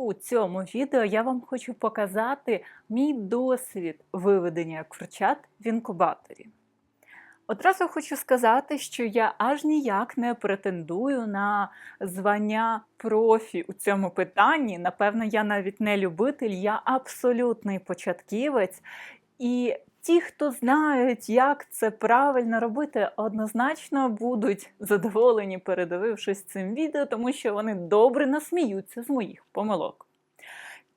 У цьому відео я вам хочу показати мій досвід виведення курчат в інкубаторі. Одразу хочу сказати, що я аж ніяк не претендую на звання профі у цьому питанні. Напевно, я навіть не любитель, я абсолютний початківець. І ті, хто знають, як це правильно робити, однозначно будуть задоволені, передивившись цим відео, тому що вони добре насміються з моїх помилок.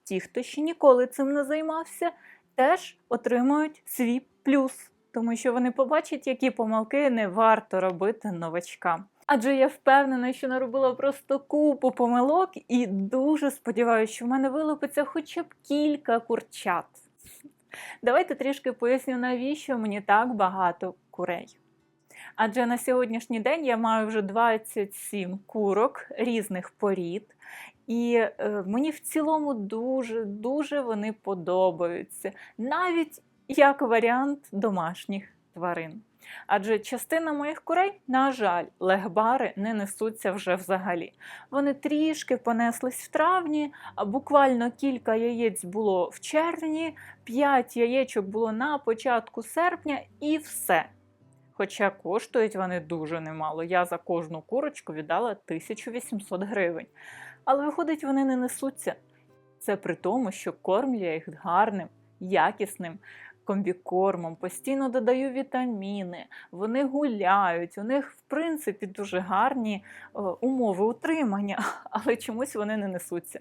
Ті, хто ще ніколи цим не займався, теж отримують свій плюс, тому що вони побачать, які помилки не варто робити новачкам. Адже я впевнена, що наробила просто купу помилок і дуже сподіваюся, що в мене вилупиться хоча б кілька курчат. Давайте трішки поясню, навіщо мені так багато курей. Адже на сьогоднішній день я маю вже 27 курок різних порід, і е, мені в цілому дуже-дуже вони подобаються, навіть як варіант домашніх тварин. Адже частина моїх курей, на жаль, легбари не несуться вже взагалі. Вони трішки понеслись в травні, а буквально кілька яєць було в червні, п'ять яєчок було на початку серпня і все. Хоча коштують вони дуже немало. Я за кожну курочку віддала 1800 гривень. Але виходить, вони не несуться. Це при тому, що кормлю я їх гарним, якісним комбікормом, постійно додаю вітаміни, вони гуляють, у них, в принципі, дуже гарні е, умови утримання, але чомусь вони не несуться.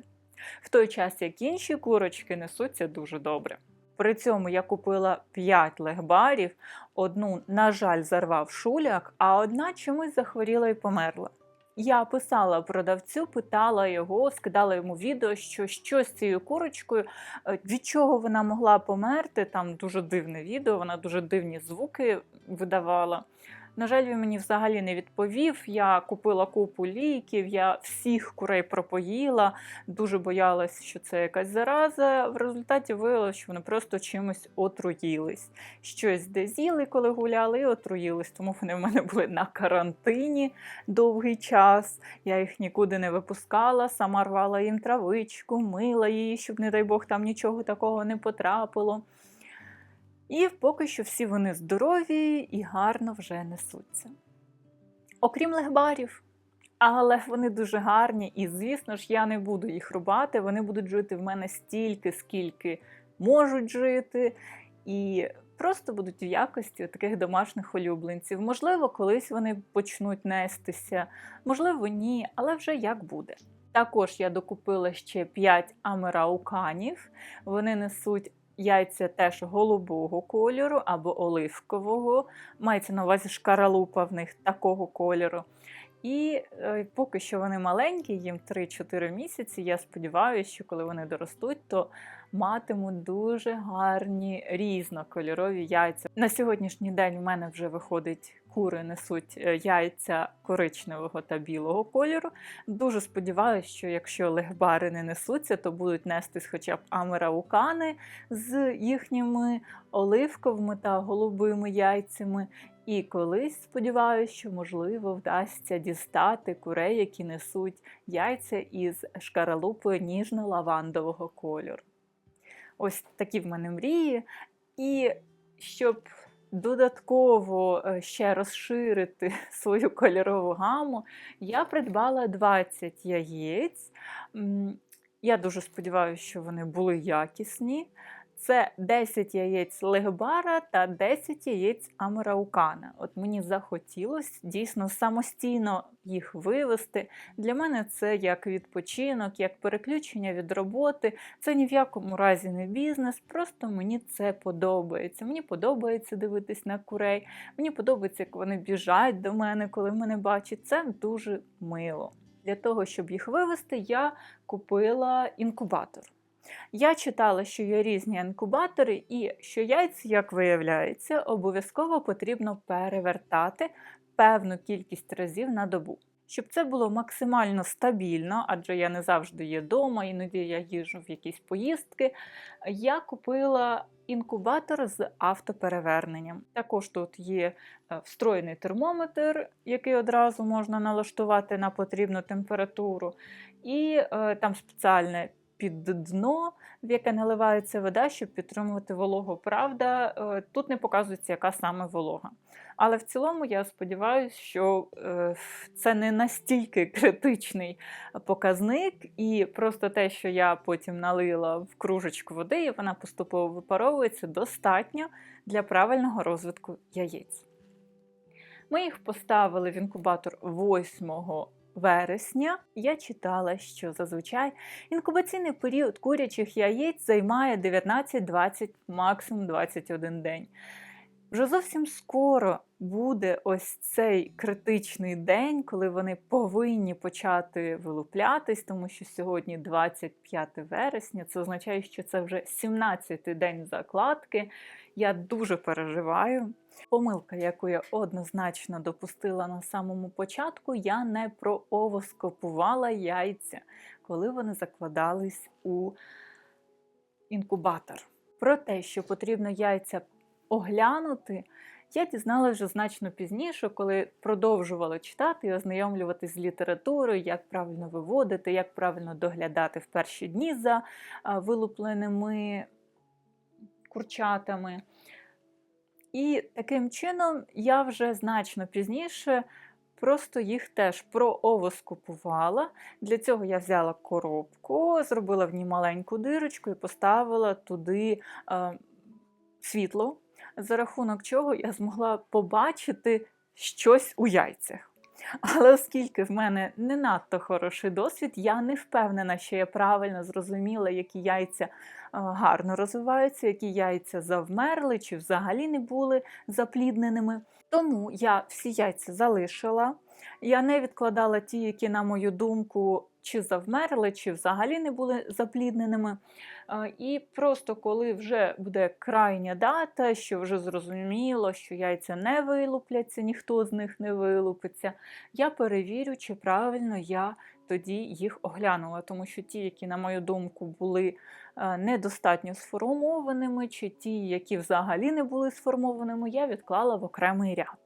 В той час, як інші курочки несуться дуже добре. При цьому я купила 5 легбарів, одну, на жаль, зарвав шуляк, а одна чомусь захворіла і померла. Я писала продавцю, питала його, скидала йому відео, що що з цією курочкою, е, від чого вона могла померти. Там дуже дивне відео, вона дуже дивні звуки видавала. На жаль, він мені взагалі не відповів. Я купила купу ліків, я всіх курей пропоїла, дуже боялась, що це якась зараза. В результаті виявилося, що вони просто чимось отруїлись. Щось де з'їли, коли гуляли, і отруїлись. Тому вони в мене були на карантині довгий час. Я їх нікуди не випускала, сама рвала їм травичку, мила її, щоб, не дай Бог, там нічого такого не потрапило. І поки що всі вони здорові і гарно вже несуться. Окрім легбарів, але вони дуже гарні, і, звісно ж, я не буду їх рубати, вони будуть жити в мене стільки, скільки можуть жити, і просто будуть в якості таких домашніх улюбленців. Можливо, колись вони почнуть нестися, можливо, ні, але вже як буде. Також я докупила ще 5 амерауканів. Вони несуть Яйця теж голубого кольору або оливкового. Мається на увазі шкаралупа в них такого кольору. І е, поки що вони маленькі, їм 3-4 місяці. Я сподіваюся, що коли вони доростуть, то матимуть дуже гарні різнокольорові яйця. На сьогоднішній день в мене вже виходить кури несуть е, яйця коричневого та білого кольору. Дуже сподіваюся, що якщо легбари не несуться, то будуть нестись хоча б амераукани з їхніми оливковими та голубими яйцями. І колись сподіваюся, що можливо вдасться дістати курей, які несуть яйця із шкаралупою ніжно-лавандового кольору. Ось такі в мене мрії. І щоб додатково е, ще розширити свою кольорову гаму, я придбала 20 яєць. Я дуже сподіваюся, що вони були якісні. Це 10 яєць легбара та 10 яєць амараукана. От мені захотілося дійсно самостійно їх вивести. Для мене це як відпочинок, як переключення від роботи. Це ні в якому разі не бізнес, просто мені це подобається. Мені подобається дивитись на курей, мені подобається, як вони біжать до мене, коли мене бачать. Це дуже мило. Для того, щоб їх вивести, я купила інкубатор. Я читала, що є різні інкубатори, і що яйця, як виявляється, обов'язково потрібно перевертати певну кількість разів на добу. Щоб це було максимально стабільно, адже я не завжди є вдома, іноді я їжджу в якісь поїздки. Я купила інкубатор з автопереверненням. Також тут є е, встроєний термометр, який одразу можна налаштувати на потрібну температуру, і е, там спеціальне під дно, в яке наливається вода, щоб підтримувати вологу. Правда, е, тут не показується, яка саме волога. Але в цілому я сподіваюся, що е, це не настільки критичний показник, і просто те, що я потім налила в кружечку води, і вона поступово випаровується, достатньо для правильного розвитку яєць. Ми їх поставили в інкубатор 8 вересня. Я читала, що зазвичай інкубаційний період курячих яєць займає 19-20, максимум 21 день. Вже зовсім скоро буде ось цей критичний день, коли вони повинні почати вилуплятись, тому що сьогодні 25 вересня. Це означає, що це вже 17-й день закладки. Я дуже переживаю. Помилка, яку я однозначно допустила на самому початку, я не прооскопувала яйця, коли вони закладались у інкубатор. Про те, що потрібно яйця оглянути, я дізналася вже значно пізніше, коли продовжувала читати і ознайомлюватись з літературою, як правильно виводити, як правильно доглядати в перші дні за вилупленими курчатами. І таким чином я вже значно пізніше просто їх теж проовоскопувала. Для цього я взяла коробку, зробила в ній маленьку дирочку і поставила туди е, світло, за рахунок чого я змогла побачити щось у яйцях. Але оскільки в мене не надто хороший досвід, я не впевнена, що я правильно зрозуміла, які яйця гарно розвиваються, які яйця завмерли чи взагалі не були заплідненими. Тому я всі яйця залишила. Я не відкладала ті, які, на мою думку, чи завмерли, чи взагалі не були заплідненими. І просто коли вже буде крайня дата, що вже зрозуміло, що яйця не вилупляться, ніхто з них не вилупиться, я перевірю, чи правильно я тоді їх оглянула. Тому що ті, які, на мою думку, були недостатньо сформованими, чи ті, які взагалі не були сформованими, я відклала в окремий ряд.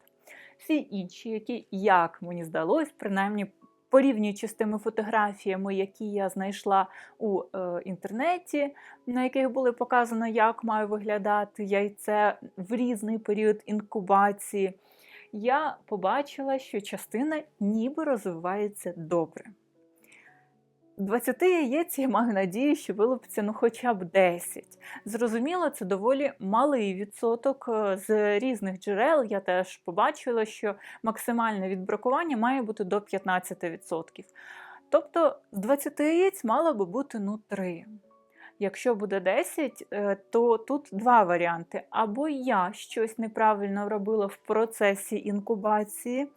Всі інші, які, як мені здалось, принаймні порівнюючи з тими фотографіями, які я знайшла у е, інтернеті, на яких було показано, як має виглядати яйце в різний період інкубації, я побачила, що частина ніби розвивається добре. 20 яєць я маю надію, що вилупиться ну хоча б 10. Зрозуміло, це доволі малий відсоток. Е, з різних джерел я теж побачила, що максимальне відбракування має бути до 15%. Тобто з 20 яєць мало би бути ну 3. Якщо буде 10, е, то тут два варіанти. Або я щось неправильно робила в процесі інкубації,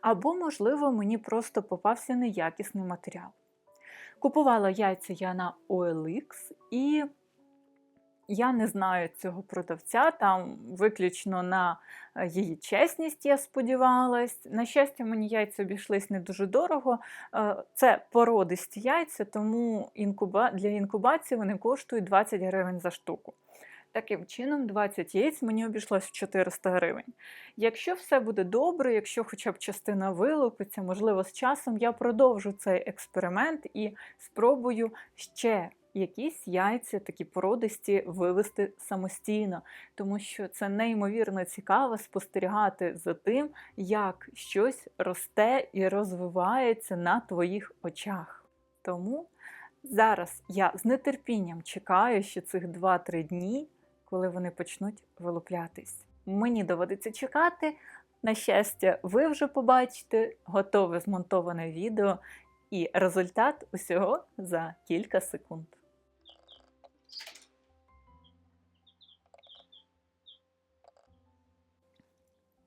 або, можливо, мені просто попався неякісний матеріал. Купувала яйця я на OLX і я не знаю цього продавця, там виключно на е, її чесність, я сподівалась. На щастя, мені яйця обійшлись не дуже дорого. Е, це породисті яйця, тому для інкубації вони коштують 20 гривень за штуку. Таким чином, 20 яєць мені обійшлось в 400 гривень. Якщо все буде добре, якщо хоча б частина вилупиться, можливо, з часом я продовжу цей експеримент і спробую ще якісь яйця, такі породисті, вивести самостійно, тому що це неймовірно цікаво спостерігати за тим, як щось росте і розвивається на твоїх очах. Тому зараз я з нетерпінням чекаю, що цих 2-3 дні коли вони почнуть вилуплятись. Мені доводиться чекати. На щастя, ви вже побачите готове змонтоване відео і результат усього за кілька секунд.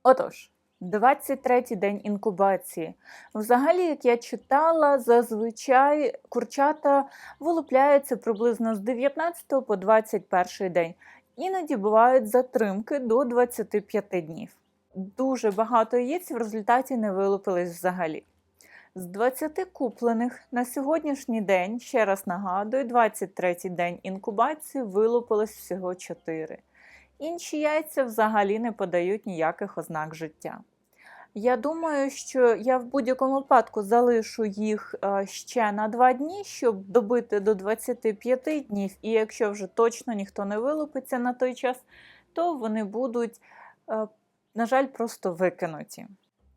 Отож, 23-й день інкубації. Взагалі, як я читала, зазвичай курчата вилупляються приблизно з 19 по 21 день. Іноді бувають затримки до 25 днів. Дуже багато яєць в результаті не вилупились взагалі. З 20 куплених на сьогоднішній день, ще раз нагадую, 23-й день інкубації вилупилось всього 4. Інші яйця взагалі не подають ніяких ознак життя. Я думаю, що я в будь-якому випадку залишу їх е, ще на 2 дні, щоб добити до 25 днів, і якщо вже точно ніхто не вилупиться на той час, то вони будуть, е, на жаль, просто викинуті.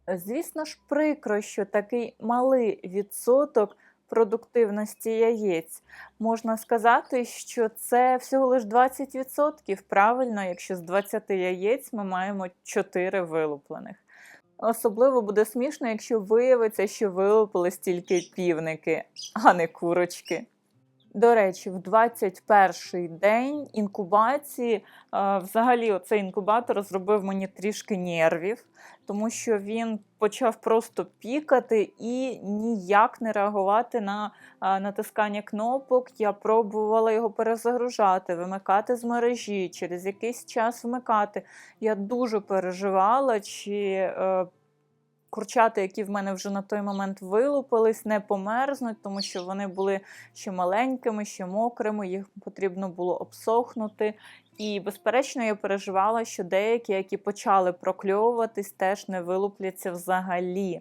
Звісно ж, прикро, що такий малий відсоток продуктивності яєць. Можна сказати, що це всього лише 20%. Правильно, якщо з 20 яєць ми маємо 4 вилуплених. Особливо буде смішно, якщо виявиться, що вилупились тільки півники, а не курочки. До речі, в 21-й день інкубації, е, взагалі, оцей інкубатор зробив мені трішки нервів, тому що він почав просто пікати і ніяк не реагувати на е, натискання кнопок. Я пробувала його перезагружати, вимикати з мережі, через якийсь час вмикати. Я дуже переживала, чи е, курчата, які в мене вже на той момент вилупились, не померзнуть, тому що вони були ще маленькими, ще мокрими, їх потрібно було обсохнути. І, безперечно, я переживала, що деякі, які почали прокльовуватись, теж не вилупляться взагалі.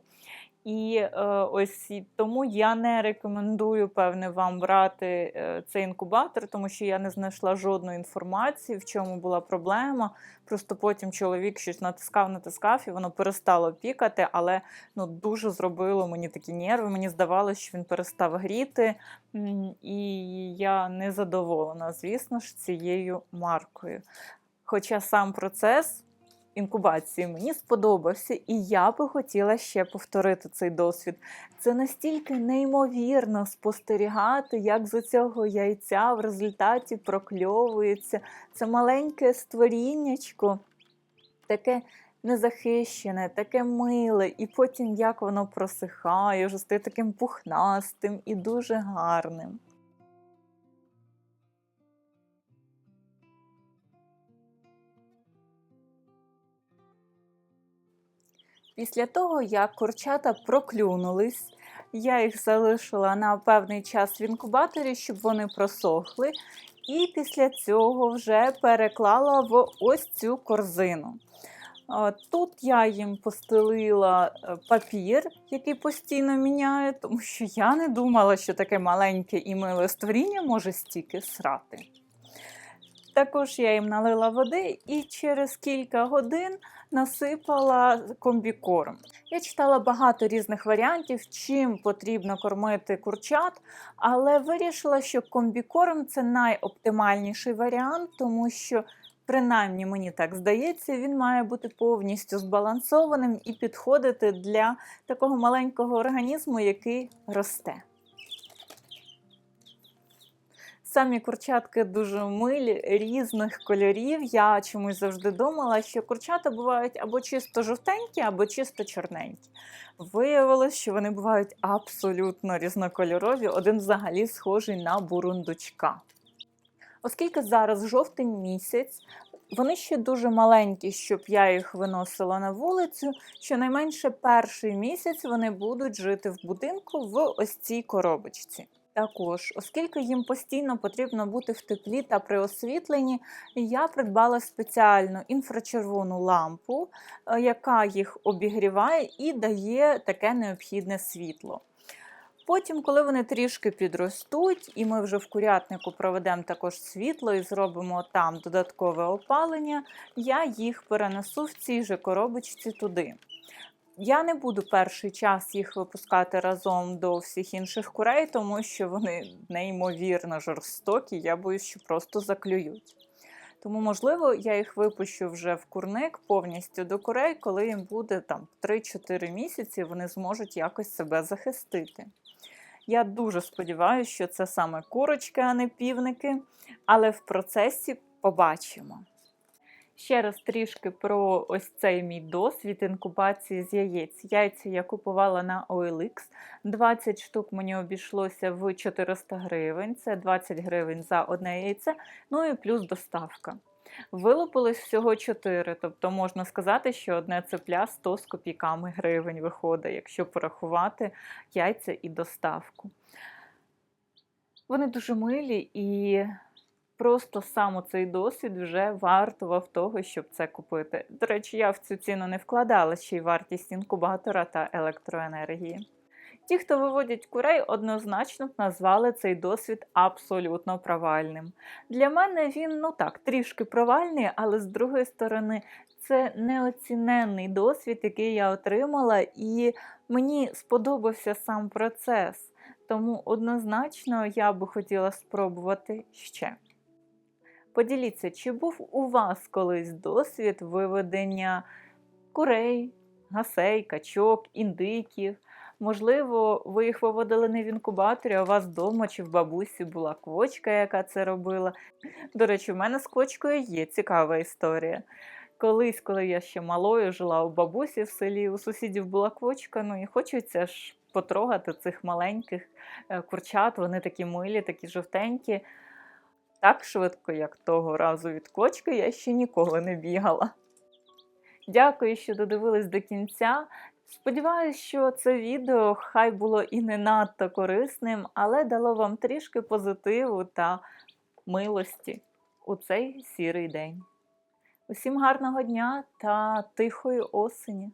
І е, ось тому я не рекомендую, певне, вам брати е, цей інкубатор, тому що я не знайшла жодної інформації, в чому була проблема. Просто потім чоловік щось натискав, натискав, і воно перестало пікати, але ну, дуже зробило мені такі нерви. Мені здавалося, що він перестав гріти, і я не задоволена, звісно ж, цією маркою. Хоча сам процес інкубації мені сподобався, і я би хотіла ще повторити цей досвід. Це настільки неймовірно спостерігати, як з цього яйця в результаті прокльовується це маленьке створіннячко, таке незахищене, таке миле, і потім як воно просихає, вже стає таким пухнастим і дуже гарним. Після того, як курчата проклюнулись, я їх залишила на певний час в інкубаторі, щоб вони просохли. І після цього вже переклала в ось цю корзину. Е, Тут я їм постелила е, папір, який постійно міняю, тому що я не думала, що таке маленьке і миле створіння може стільки срати. Також я їм налила води і через кілька годин насипала комбікорм. Я читала багато різних варіантів, чим потрібно кормити курчат, але вирішила, що комбікорм це найоптимальніший варіант, тому що, принаймні, мені так здається, він має бути повністю збалансованим і підходити для такого маленького організму, який росте. Самі курчатки дуже милі, різних кольорів. Я чомусь завжди думала, що курчата бувають або чисто жовтенькі, або чисто чорненькі. Виявилось, що вони бувають абсолютно різнокольорові, один взагалі схожий на бурундучка. Оскільки зараз жовтень місяць, вони ще дуже маленькі, щоб я їх виносила на вулицю. Щонайменше перший місяць вони будуть жити в будинку в ось цій коробочці. Також, оскільки їм постійно потрібно бути в теплі та при освітленні, я придбала спеціальну інфрачервону лампу, е, яка їх обігріває і дає таке необхідне світло. Потім, коли вони трішки підростуть, і ми вже в курятнику проведемо також світло і зробимо там додаткове опалення, я їх перенесу в цій же коробочці туди. Я не буду перший час їх випускати разом до всіх інших курей, тому що вони неймовірно жорстокі, я боюсь, що просто заклюють. Тому, можливо, я їх випущу вже в курник повністю до курей, коли їм буде там 3-4 місяці, вони зможуть якось себе захистити. Я дуже сподіваюся, що це саме курочки, а не півники, але в процесі побачимо. Ще раз трішки про ось цей мій досвід інкубації з яєць. Яйця я купувала на OLX. 20 штук мені обійшлося в 400 гривень, це 20 гривень за одне яйце, ну і плюс доставка. Вилупилось всього 4, тобто можна сказати, що одне цепля 100 з копійками гривень виходить, якщо порахувати яйця і доставку. Вони дуже милі і просто сам цей досвід вже вартував того, щоб це купити. До речі, я в цю ціну не вкладала ще й вартість інкубатора та електроенергії. Ті, хто виводять курей, однозначно б назвали цей досвід абсолютно провальним. Для мене він, ну так, трішки провальний, але з другої сторони, це неоціненний досвід, який я отримала, і мені сподобався сам процес. Тому однозначно я би хотіла спробувати ще. Поділіться, чи був у вас колись досвід виведення курей, гасей, качок, індиків? Можливо, ви їх виводили не в інкубаторі, а у вас вдома чи в бабусі була квочка, яка це робила. До речі, в мене з квочкою є цікава історія. Колись, коли я ще малою жила у бабусі в селі, у сусідів була квочка, ну і хочеться ж потрогати цих маленьких е, курчат, вони такі милі, такі жовтенькі. Так швидко, як того разу від квочки, я ще ніколи не бігала. Дякую, що додивились до кінця. Сподіваюсь, що це відео хай було і не надто корисним, але дало вам трішки позитиву та милості у цей сірий день. Усім гарного дня та тихої осені!